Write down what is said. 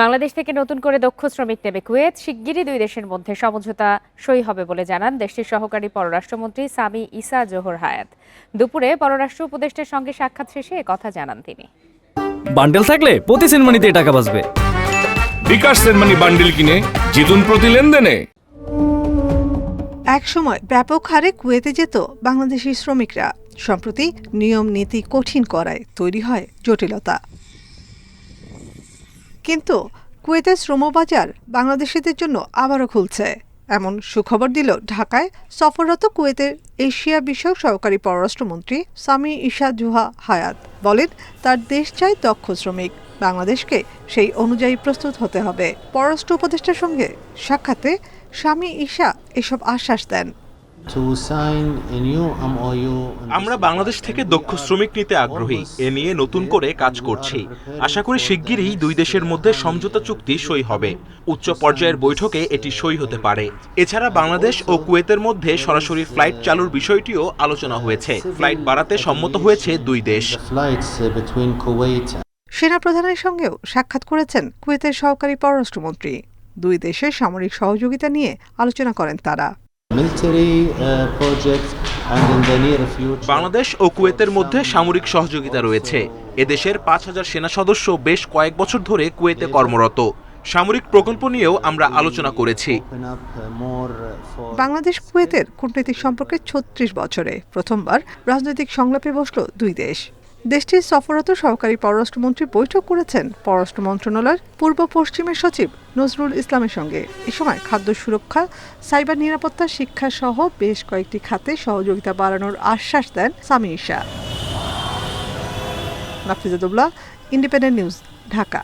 বাংলাদেশ থেকে নতুন করে দক্ষ শ্রমিক নেবে কুয়েত। শিগগিরই দুই দেশের মধ্যে সমঝোতা সই হবে বলে জানান দেশটির সহকারী পররাষ্ট্রমন্ত্রী সামি ইসা জোহর হায়াত। দুপুরে পররাষ্ট্র উপদেষ্টার সঙ্গে সাক্ষাৎ শেষে কথা জানান তিনি। বান্ডেল থাকলে প্রতি সেনমানিতে টাকা বাঁচবে। বিকাশ সেনমানি বান্ডিল কিনে জিতুন প্রতি লেনদেনে। একসময় ব্যাপক হারে কুয়েতে যেত বাংলাদেশি শ্রমিকরা। সম্প্রতি নিয়ম নীতি কঠিন করায় তৈরি হয় জটিলতা। কিন্তু কুয়েতের শ্রমবাজার বাংলাদেশিদের জন্য আবারও খুলছে। এমন সুখবর দিল ঢাকায় সফররত কুয়েতের এশিয়া বিষয়ক সহকারী পররাষ্ট্রমন্ত্রী সামি ইশা জুহা হায়াত। বলেন, তার দেশ চায় দক্ষ শ্রমিক। বাংলাদেশকে সেই অনুযায়ী প্রস্তুত হতে হবে। পররাষ্ট্র উপদেষ্টার সঙ্গে সাক্ষাতে স্বামী ঈশা এসব আশ্বাস দেন। To sign a new MOU. আমরা বাংলাদেশ থেকে দক্ষ শ্রমিক নিতে আগ্রহী। এ নিয়ে নতুন করে কাজ করছি। আশা করি শিগগিরই দুই দেশের মধ্যে সমঝোতা চুক্তি সই হবে। উচ্চ পর্যায়ের বৈঠকে এটি সই হতে পারে। এছাড়া বাংলাদেশ ও কুয়েতের মধ্যে সরাসরি ফ্লাইট চালুর বিষয়টিও আলোচনা হয়েছে। ফ্লাইট বাড়াতে সম্মত হয়েছে দুই দেশ। Uh, সেনাপ্রধানের সঙ্গেও সাক্ষাৎ করেছেন কুয়েতের সহকারী পররাষ্ট্রমন্ত্রী। দুই দেশের সামরিক সহযোগিতা নিয়ে আলোচনা করেন তারা। Uh. বাংলাদেশ ও কুয়েতের মধ্যে সামরিক সহযোগিতা রয়েছে। এদেশের পাঁচ হাজার সেনা সদস্য বেশ কয়েক বছর ধরে কুয়েতে কর্মরত। সামরিক প্রকল্প নিয়েও আমরা আলোচনা করেছি। Uh, uh, বাংলাদেশ কুয়েতের কূটনৈতিক সম্পর্কে ছত্রিশ বছরে প্রথমবার রাজনৈতিক সংলাপে বসল দুই দেশ। দেশটির সফররত সহকারী পররাষ্ট্রমন্ত্রী বৈঠক করেছেন পররাষ্ট্র মন্ত্রণালয়ের পূর্ব পশ্চিমের সচিব নজরুল ইসলামের সঙ্গে। এ সময় খাদ্য সুরক্ষা, সাইবার নিরাপত্তা শিক্ষা সহ বেশ কয়েকটি খাতে সহযোগিতা বাড়ানোর আশ্বাস দেন সামি ইশা নাফিজাদুল্লাহ ইন্ডিপেন্ডেন্ট নিউজ, ঢাকা।